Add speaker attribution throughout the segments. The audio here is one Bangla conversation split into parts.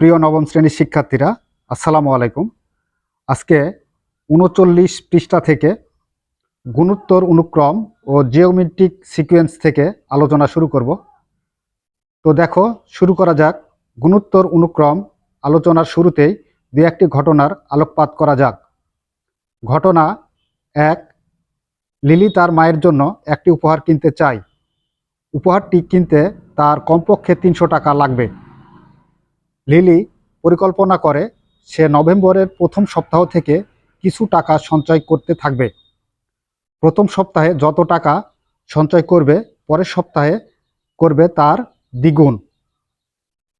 Speaker 1: প্রিয় নবম শ্রেণির শিক্ষার্থীরা, আসসালামু আলাইকুম। আজকে উনচল্লিশ পৃষ্ঠা থেকে গুণোত্তর অনুক্রম ও জিওমেট্রিক সিকোয়েন্স থেকে আলোচনা শুরু করব। তো দেখো, শুরু করা যাক। গুণোত্তর অনুক্রম আলোচনার শুরুতেই দু একটি ঘটনার আলোকপাত করা যাক। ঘটনা এক, লিলি তার মায়ের জন্য একটি উপহার কিনতে চায়। উপহারটি কিনতে তার কমপক্ষে তিনশো টাকা লাগবে। লিলি পরিকল্পনা করে সে নভেম্বরের প্রথম সপ্তাহ থেকে কিছু টাকা সঞ্চয় করতে থাকবে। প্রথম সপ্তাহে যত টাকা সঞ্চয় করবে, পরের সপ্তাহে করবে তার দ্বিগুণ।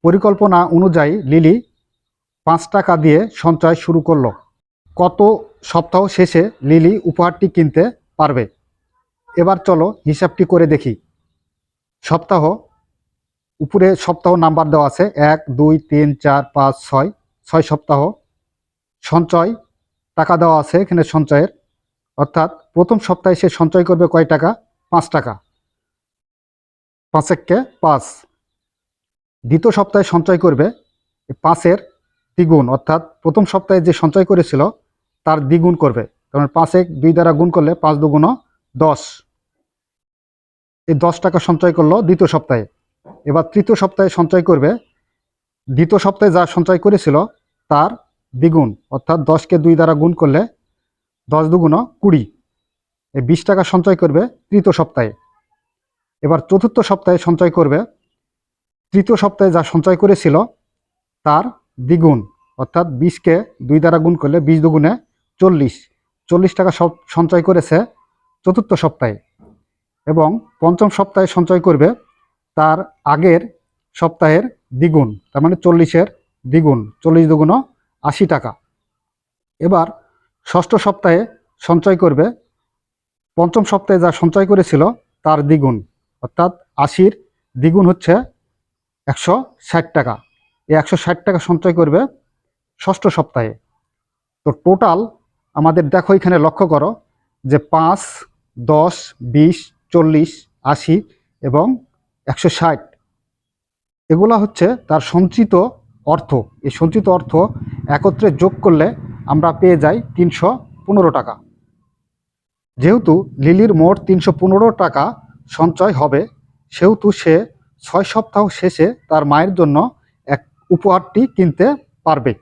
Speaker 1: পরিকল্পনা অনুযায়ী লিলি পাঁচ টাকা দিয়ে সঞ্চয় শুরু করল। কত সপ্তাহ শেষে লিলি উপহারটি কিনতে পারবে? এবার চলো হিসাবটি করে দেখি। সপ্তাহ উপরে সপ্তাহ নাম্বার দেওয়া আছে, এক, দুই, তিন, চার, পাঁচ, ছয় ছয় সপ্তাহ। সঞ্চয়, টাকা দেওয়া আছে এখানে সঞ্চয়ের। অর্থাৎ প্রথম সপ্তাহে সে সঞ্চয় করবে কয় টাকা? পাঁচ টাকা। পাঁচ এককে পাঁচ। দ্বিতীয় সপ্তাহে সঞ্চয় করবে পাঁচের দ্বিগুণ। অর্থাৎ প্রথম সপ্তাহে যে সঞ্চয় করেছিল, তার দ্বিগুণ করবে। কারণ পাঁচ এক দুই দ্বারা গুণ করলে পাঁচ দুগুণ দশ। এই দশ টাকা সঞ্চয় করল দ্বিতীয় সপ্তাহে। এবার তৃতীয় সপ্তাহে সঞ্চয় করবে। দ্বিতীয় সপ্তাহে যা সঞ্চয় করেছিল, তার দ্বিগুণ, অর্থাৎ দশকে দুই দ্বারা গুণ করলে দশ দুগুণ কুড়ি। এই বিশ টাকা সঞ্চয় করবে তৃতীয় সপ্তাহে। এবার চতুর্থ সপ্তাহে সঞ্চয় করবে। তৃতীয় সপ্তাহে যা সঞ্চয় করেছিল, তার দ্বিগুণ, অর্থাৎ বিশকে দুই দ্বারা গুণ করলে বিশ দুগুণে চল্লিশ। চল্লিশ টাকা সঞ্চয় করেছে চতুর্থ সপ্তাহে এবং পঞ্চম সপ্তাহে সঞ্চয় করবে তার আগের সপ্তাহের দ্বিগুণ, তার মানে চল্লিশের দ্বিগুণ, চল্লিশ দুগুণ আশি টাকা। এবার ষষ্ঠ সপ্তাহে সঞ্চয় করবে, পঞ্চম সপ্তাহে যা সঞ্চয় করেছিল তার দ্বিগুণ, অর্থাৎ আশির দ্বিগুণ হচ্ছে একশো ষাট টাকা। এই একশো ষাট টাকা সঞ্চয় করবে ষষ্ঠ সপ্তাহে। তো টোটাল আমাদের দেখো এখানে লক্ষ্য করো যে পাঁচ, দশ, বিশ, চল্লিশ, আশি এবং একশো ষাট। এগুলা হচ্ছে তার সঞ্চিত অর্থ। এই সঞ্চিত অর্থ একত্রে যোগ করলে আমরা পেয়ে যাই তিনশো পনেরো টাকা। যেহেতু লিলির মোট তিনশো পনেরো টাকা সঞ্চয় হবে, সেহেতু সে ছয় সপ্তাহ শেষে তার মায়ের জন্য এক উপহারটি কিনতে পারবে।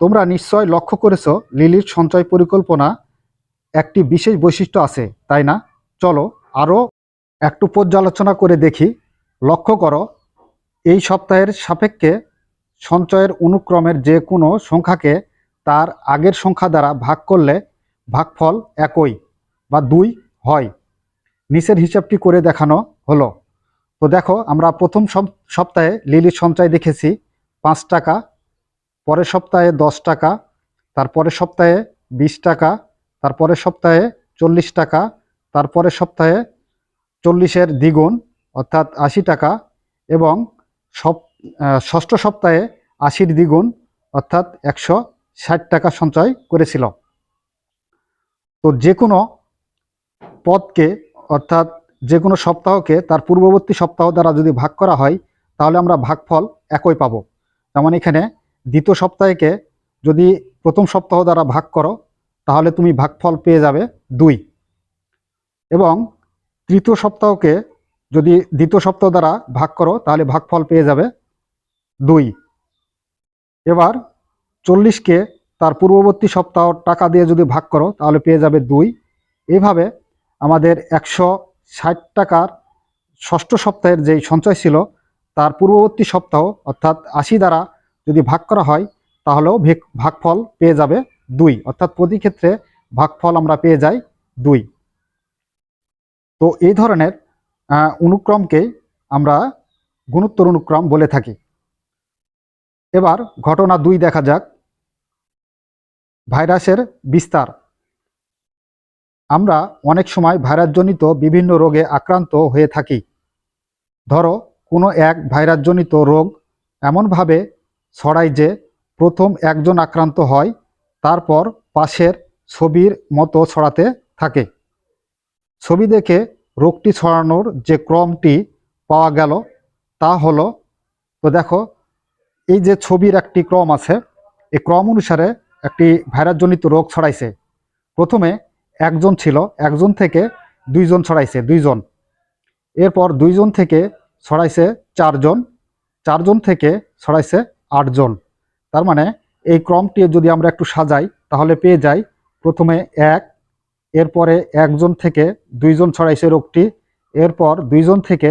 Speaker 1: তোমরা নিশ্চয় লক্ষ্য করেছ, লিলির সঞ্চয় পরিকল্পনা একটি বিশেষ বৈশিষ্ট্য আছে, তাই না? চলো আরও একটু পর্যালোচনা করে দেখি। লক্ষ্য করো, এই সপ্তাহের সাপেক্ষে সঞ্চয়ের অনুক্রমের যে কোনো সংখ্যাকে তার আগের সংখ্যা দ্বারা ভাগ করলে ভাগফল একই বা দুই হয়। নিচের হিসাবটি করে দেখানো হলো। তো দেখো, আমরা প্রথম সপ্তাহে লিলির সঞ্চয় দেখেছি পাঁচ টাকা, পরের সপ্তাহে দশ টাকা, তারপরের সপ্তাহে বিশ টাকা, তারপরের সপ্তাহে চল্লিশ টাকা, তারপরের সপ্তাহে চল্লিশের দ্বিগুণ, অর্থাৎ আশি টাকা, এবং ষষ্ঠ সপ্তাহে আশির দ্বিগুণ, অর্থাৎ একশো ষাট টাকা সঞ্চয় করেছিল। তো যে কোনো পদকে, অর্থাৎ যে কোনো সপ্তাহকে তার পূর্ববর্তী সপ্তাহ দ্বারা যদি ভাগ করা হয়, তাহলে আমরা ভাগফল একই পাবো। যেমন এখানে দ্বিতীয় সপ্তাহকে যদি প্রথম সপ্তাহ দ্বারা ভাগ করো, তাহলে তুমি ভাগফল পেয়ে যাবে দুই। এবং তৃতীয় সপ্তাহকে যদি দ্বিতীয় সপ্তাহ দ্বারা ভাগ করো, তাহলে ভাগফল পেয়ে যাবে দুই। এবার চল্লিশকে তার পূর্ববর্তী সপ্তাহ টাকা দিয়ে যদি ভাগ করো, তাহলে পেয়ে যাবে দুই। এইভাবে আমাদের একশো ষাট টাকার ষষ্ঠ সপ্তাহের যেই সঞ্চয় ছিল, তার পূর্ববর্তী সপ্তাহ অর্থাৎ আশি দ্বারা যদি ভাগ করা হয়, তাহলেও ভেগ- ভাগফল পেয়ে যাবে দুই। অর্থাৎ প্রতি ক্ষেত্রে ভাগফল আমরা পেয়ে যাই দুই। তো এই ধরনের অনুক্রমকে আমরা গুণোত্তর অনুক্রম বলে থাকি। এবার ঘটনা দুই দেখা যাক। ভাইরাসের বিস্তার। আমরা অনেক সময় ভাইরাসজনিত বিভিন্ন রোগে আক্রান্ত হয়ে থাকি। ধরো, কোনো এক ভাইরাসজনিত রোগ এমনভাবে ছড়ায় যে প্রথম একজন আক্রান্ত হয়, তারপর পাশের ছবির মতো ছড়াতে থাকে। ছবি দেখে রোগটি ছড়ানোর যে ক্রমটি পাওয়া গেল, তা হলো, তো দেখো, এই যে ছবির একটি ক্রম আছে, এই ক্রম অনুসারে একটি ভাইরাসজনিত রোগ ছড়াইছে। প্রথমে একজন ছিল, একজন থেকে দুইজন ছড়াইছে, দুইজন। এরপর দুইজন থেকে ছড়াইছে চারজন চারজন থেকে ছড়াইছে আটজন। তার মানে এই ক্রমটি যদি আমরা একটু সাজাই, তাহলে পেয়ে যাই প্রথমে এক এরপরে একজন থেকে দুইজন ছড়াইছে রোগটি, এরপর দুইজন থেকে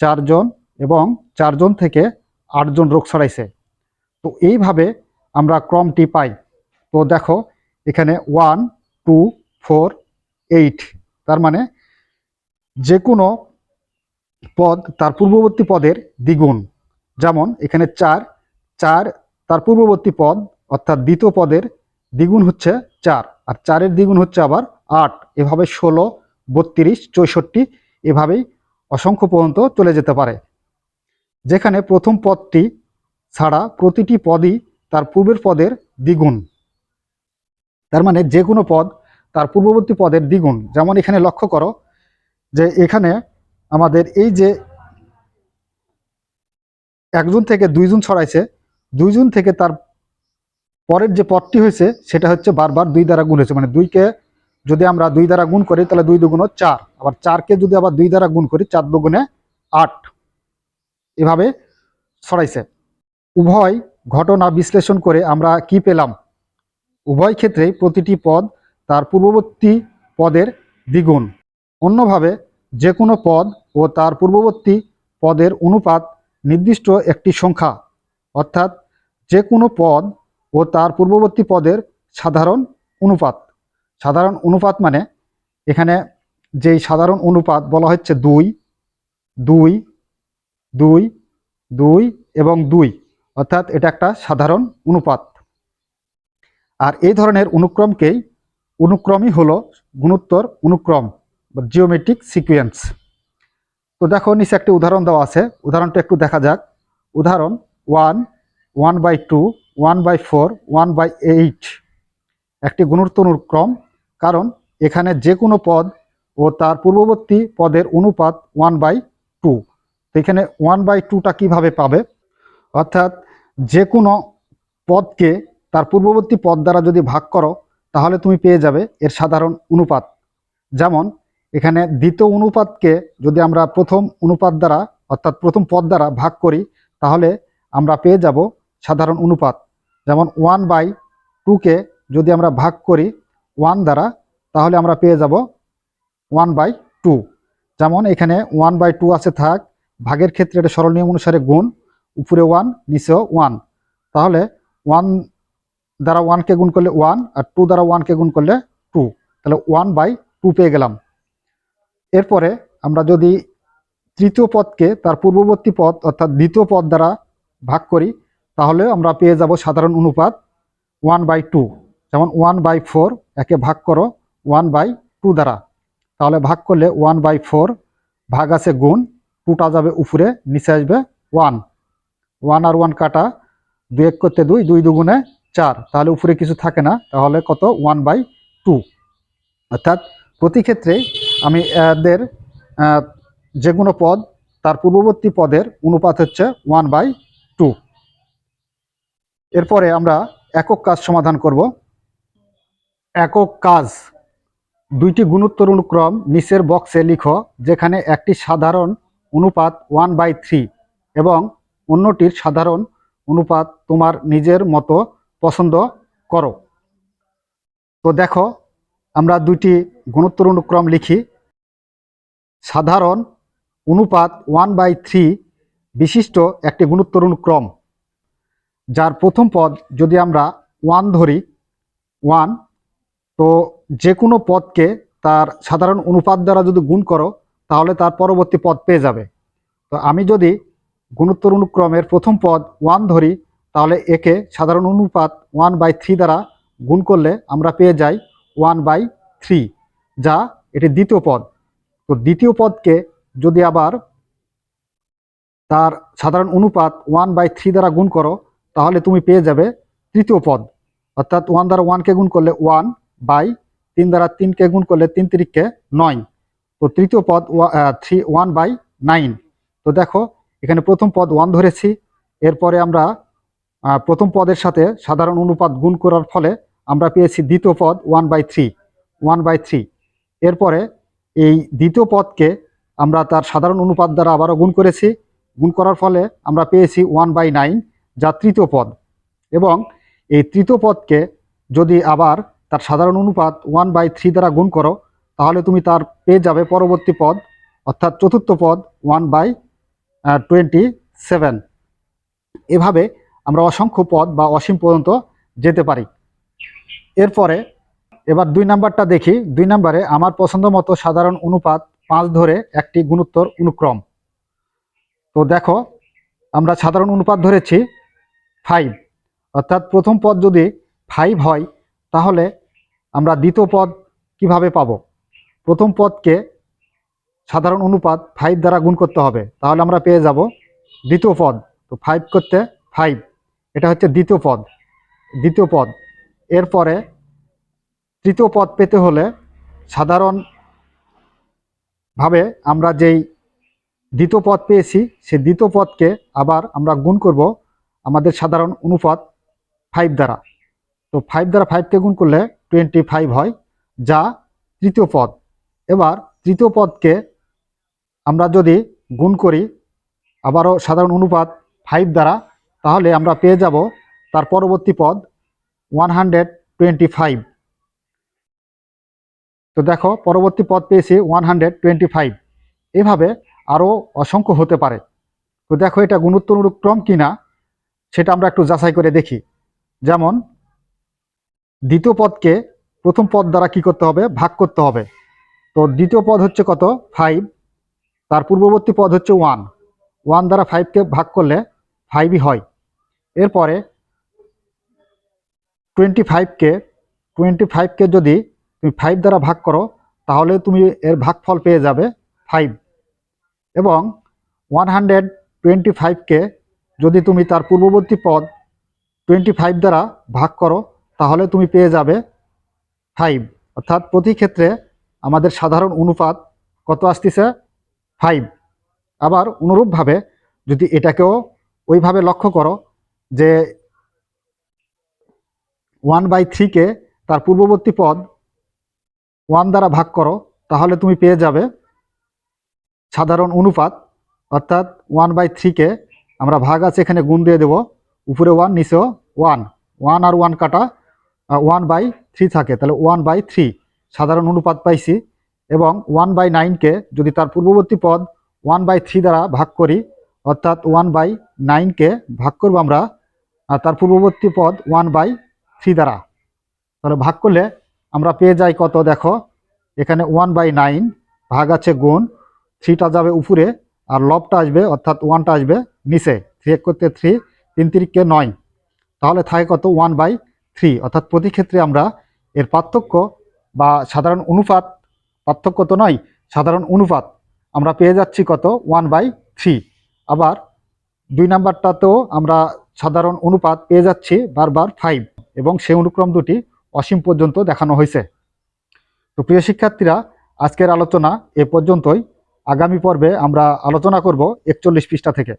Speaker 1: চারজন এবং চারজন থেকে আটজন রোগ ছড়াইছে। তো এইভাবে আমরা ক্রমটি পাই। তো দেখো, এখানে ওয়ান, টু, ফোর, এইট, তার মানে যে কোনো পদ তার পূর্ববর্তী পদের দ্বিগুণ। যেমন এখানে চার চার তার পূর্ববর্তী পদ অর্থাৎ দ্বিতীয় পদের দ্বিগুণ হচ্ছে চার, আর চারের দ্বিগুণ হচ্ছে আবার আট, এভাবে ষোলো, বত্রিশ, চৌষট্টি, এভাবেই অসংখ্য পর্যন্ত চলে যেতে পারে। যেখানে প্রথম পদটি ছাড়া প্রতিটি পদই তার পূর্বের পদের দ্বিগুণ। তার মানে যে কোনো পদ তার পূর্ববর্তী পদের দ্বিগুণ। যেমন এখানে লক্ষ্য করো যে এখানে আমাদের এই যে একজন থেকে দুইজন ছড়াইছে, দুইজন থেকে তার পরের যে পদটি হয়েছে সেটা হচ্ছে বারবার দুই দ্বারা গুণ মানে দুইকে যদি আমরা দুই দ্বারা গুণ করি, তাহলে দুই দুগুণ চার। আবার চারকে যদি আবার দুই দ্বারা গুণ করি, চার দুগুণে আট। এভাবে ছড়াইছে। উভয় ঘটনা বিশ্লেষণ করে আমরা কি পেলাম? উভয় ক্ষেত্রেই প্রতিটি পদ তার পূর্ববর্তী পদের দ্বিগুণ। অন্যভাবে যে কোনো পদ ও তার পূর্ববর্তী পদের অনুপাত নির্দিষ্ট একটি সংখ্যা। অর্থাৎ যে কোনো পদ ও তার পূর্ববর্তী পদের সাধারণ অনুপাত। সাধারণ অনুপাত মানে এখানে যেই সাধারণ অনুপাত বলা হচ্ছে দুই দুই দুই দুই এবং দুই, অর্থাৎ এটা একটা সাধারণ অনুপাত। আর এই ধরনের অনুক্রমকেই অনুক্রমই হলো গুণোত্তর অনুক্রম বা জিওমেট্রিক সিকুয়েন্স তো দেখো নিচে একটি উদাহরণ দেওয়া আছে, উদাহরণটা একটু দেখা যাক। উদাহরণ one one by two one by four one by eight একটি গুণোত্তর অনুক্রম কারণ এখানে যে কোনো পদ ও তার পূর্ববর্তী পদের অনুপাত ওয়ান বাই টু এখানে ওয়ান বাই টুটা কীভাবে পাবে? অর্থাৎ যে কোনো পদকে তার পূর্ববর্তী পদ দ্বারা যদি ভাগ করো, তাহলে তুমি পেয়ে যাবে এর সাধারণ অনুপাত। যেমন এখানে দ্বিতীয় অনুপাতকে যদি আমরা প্রথম অনুপাত দ্বারা, অর্থাৎ প্রথম পদ দ্বারা ভাগ করি, তাহলে আমরা পেয়ে যাব সাধারণ অনুপাত। যেমন ওয়ান বাই টুকে যদি আমরা ভাগ করি ওয়ান দ্বারা, তাহলে আমরা পেয়ে যাব ওয়ান বাই টু। যেমন এখানে ওয়ান বাই টু আছে থাক, ভাগের ক্ষেত্রে এটা সরল নিয়ম অনুসারে গুণ, উপরে ওয়ান, নিচেও ওয়ান। তাহলে ওয়ান দ্বারা ওয়ানকে গুণ করলে ওয়ান, আর টু দ্বারা ওয়ানকে গুণ করলে টু। তাহলে ওয়ান বাই টু পেয়ে গেলাম। এরপরে আমরা যদি তৃতীয় পদকে তার পূর্ববর্তী পদ, অর্থাৎ দ্বিতীয় পদ দ্বারা ভাগ করি, তাহলে আমরা পেয়ে যাব সাধারণ অনুপাত ওয়ান বাই টু। যেমন ওয়ান বাই ফোর একে ভাগ করো ওয়ান বাই টু দ্বারা। তাহলে ভাগ করলে ওয়ান বাই ফোর ভাগ আছে গুণ টুটা যাবে উপরে, নিচে আসবে ওয়ান ওয়ান আর ওয়ান কাটা, দুই এক করতে দুই দুই দুগুণে চার। তাহলে উপরে কিছু থাকে না, তাহলে কত? ওয়ান বাই টু অর্থাৎ প্রতি ক্ষেত্রে আমি এদের যে কোনো পদ, তার পূর্ববর্তী পদের অনুপাত হচ্ছে ওয়ান বাই টু এরপরে আমরা একক কাজ সমাধান করব। একক কাজ। দুইটি গুণোত্তর অনুক্রম নিচের বক্সে লিখো, যেখানে একটি সাধারণ অনুপাত ওয়ান বাই থ্রি এবং অন্যটির সাধারণ অনুপাত তোমার নিজের মতো পছন্দ করো। তো দেখো, আমরা দুইটি গুণোত্তর অনুক্রম লিখি। সাধারণ অনুপাত ওয়ান বাই থ্রি বিশিষ্ট একটি গুণোত্তর অনুক্রম, যার প্রথম পদ যদি আমরা ওয়ান ধরি, ওয়ান তো যে কোনো পদকে তার সাধারণ অনুপাত দ্বারা যদি গুণ করো, তাহলে তার পরবর্তী পদ পেয়ে যাবে। তো আমি যদি গুণোত্তর অনুক্রমের প্রথম পদ ওয়ান ধরি, তাহলে একে সাধারণ অনুপাত ওয়ান বাই থ্রি দ্বারা গুণ করলে আমরা পেয়ে যাই ওয়ান বাই থ্রি, যা এটি দ্বিতীয় পদ। তো দ্বিতীয় পদকে যদি আবার তার সাধারণ অনুপাত ওয়ান বাই থ্রি দ্বারা গুণ করো, তাহলে তুমি পেয়ে যাবে তৃতীয় পদ। অর্থাৎ ওয়ান দ্বারা ওয়ানকে গুণ করলে ওয়ান বাই, তিন দ্বারা তিনকে গুণ করলে তিন তিরিককে নয়। তো তৃতীয় পদ থ্রি, ওয়ান বাই নাইন। তো দেখো, এখানে প্রথম পদ ওয়ান ধরেছি। এরপরে আমরা প্রথম পদের সাথে সাধারণ অনুপাত গুণ করার ফলে আমরা পেয়েছি দ্বিতীয় পদ one by three, one by three. এরপরে এই দ্বিতীয় পদকে আমরা তার সাধারণ অনুপাত দ্বারা আবারও গুণ করেছি। গুণ করার ফলে আমরা পেয়েছি ওয়ান বাই নাইন, যা তৃতীয় পদ। এবং এই তৃতীয় পদকে যদি আবার তার সাধারণ অনুপাত ওয়ান বাই থ্রি দ্বারা গুণ করো, তাহলে তুমি তার পেয়ে যাবে পরবর্তী পদ, অর্থাৎ চতুর্থ পদ ওয়ান বাই টোয়েন্টি সেভেন এভাবে আমরা অসংখ্য পদ বা অসীম পর্যন্ত যেতে পারি। এরপরে এবার দুই নাম্বারটা দেখি। দুই নাম্বারে, আমার পছন্দ মতো সাধারণ অনুপাত পাঁচ ধরে একটি গুণোত্তর অনুক্রম। তো দেখো, আমরা সাধারণ অনুপাত ধরেছি ফাইভ অর্থাৎ প্রথম পদ যদি ফাইভ হয়, তাহলে আমরা দ্বিতীয় পদ কীভাবে পাবো? প্রথম পদকে সাধারণ অনুপাত ফাইভ দ্বারা গুণ করতে হবে। তাহলে আমরা পেয়ে যাব দ্বিতীয় পদ। তো ফাইভ করতে ফাইভ এটা হচ্ছে দ্বিতীয় পদ। দ্বিতীয় পদ। এরপরে তৃতীয় পদ পেতে হলে সাধারণ ভাবে আমরা যেই দ্বিতীয় পদ পেয়েছি, সেই দ্বিতীয় পদকে আবার আমরা গুণ করব আমাদের সাধারণ অনুপাত ফাইভ দ্বারা। তো ফাইভ দ্বারা ফাইভকে গুণ করলে টোয়েন্টি ফাইভ হয়, যা তৃতীয় পদ। এবার তৃতীয় পদকে আমরা যদি গুণ করি, আবারও সাধারণ অনুপাত ফাইভ দ্বারা, তাহলে আমরা পেয়ে যাব তার পরবর্তী পদ ওয়ান হান্ড্রেড টোয়েন্টি ফাইভ তো দেখো, পরবর্তী পদ পেয়েছি ওয়ান হান্ড্রেড টোয়েন্টি ফাইভ এভাবে আরও অসংখ্য হতে পারে। তো দেখো এটা গুণোত্তর অনুক্রম কিনা, সেটা আমরা একটু যাচাই করে দেখি। যেমন দ্বিতীয় পদকে প্রথম পদ দ্বারা কি করতে হবে? ভাগ করতে হবে। তো দ্বিতীয় পদ হচ্ছে কত? ফাইভ তার পূর্ববর্তী পদ হচ্ছে ওয়ান ওয়ান দ্বারা ফাইভকে ভাগ করলে ফাইভই হয়। এরপরে টোয়েন্টি ফাইভকে টোয়েন্টি ফাইভকে যদি তুমি ফাইভ দ্বারা ভাগ করো, তাহলে তুমি এর ভাগফল পেয়ে যাবে ফাইভ এবং ওয়ান হান্ড্রেড টোয়েন্টি ফাইভকে যদি তুমি তার পূর্ববর্তী পদ টোয়েন্টি ফাইভ দ্বারা ভাগ করো তাহলে তুমি পেয়ে যাবে ফাইভ অর্থাৎ প্রতি ক্ষেত্রে আমাদের সাধারণ অনুপাত কত আসতেছে ফাইভ আবার অনুরূপভাবে যদি এটাকেও ওইভাবে লক্ষ্য করো যে ওয়ান বাই থ্রিকে তার পূর্ববর্তী পদ ওয়ান দ্বারা ভাগ করো, তাহলে তুমি পেয়ে যাবে সাধারণ অনুপাত। অর্থাৎ ওয়ান বাই থ্রিকে আমরা ভাগ আছে এখানে গুণ দিয়ে দেব। উপরে ওয়ান নিচেও ওয়ান ওয়ান আর ওয়ান কাটা ওয়ান বাই থ্রি থাকে। তাহলে ওয়ান বাই থ্রি সাধারণ অনুপাত পাইছি এবং ওয়ান বাই নাইনকে যদি তার পূর্ববর্তী পদ ওয়ান বাই থ্রি দ্বারা ভাগ করি, অর্থাৎ ওয়ান বাই নাইনকে ভাগ করব আমরা তার পূর্ববর্তী পদ ওয়ান বাই থ্রি দ্বারা। তাহলে ভাগ করলে আমরা পেয়ে যাই কত দেখো, এখানে ওয়ান বাই নাইন ভাগ আছে গুণ থ্রিটা যাবে উপরে, আর লবটা আসবে, অর্থাৎ ওয়ানটা আসবে নিচে। থ্রি এক করতে থ্রি তিন তিরিককে নয়। তাহলে থাকে কত? ওয়ান বাই থ্রি অর্থাৎ প্রতি ক্ষেত্রে আমরা এর পার্থক্য বা সাধারণ অনুপাত, পার্থক্য তো নয়, সাধারণ অনুপাত আমরা পেয়ে যাচ্ছি কত? ওয়ান বাই থ্রি আবার দুই নাম্বারটাতেও আমরা সাধারণ অনুপাত পেয়ে যাচ্ছি বারবার ফাইভ এবং সেই অনুক্রম দুটি অসীম পর্যন্ত দেখানো হয়েছে। তো প্রিয় শিক্ষার্থীরা, আজকের আলোচনা এ পর্যন্তই। আগামী পর্বে আমরা আলোচনা করব একচল্লিশ পৃষ্ঠা থেকে।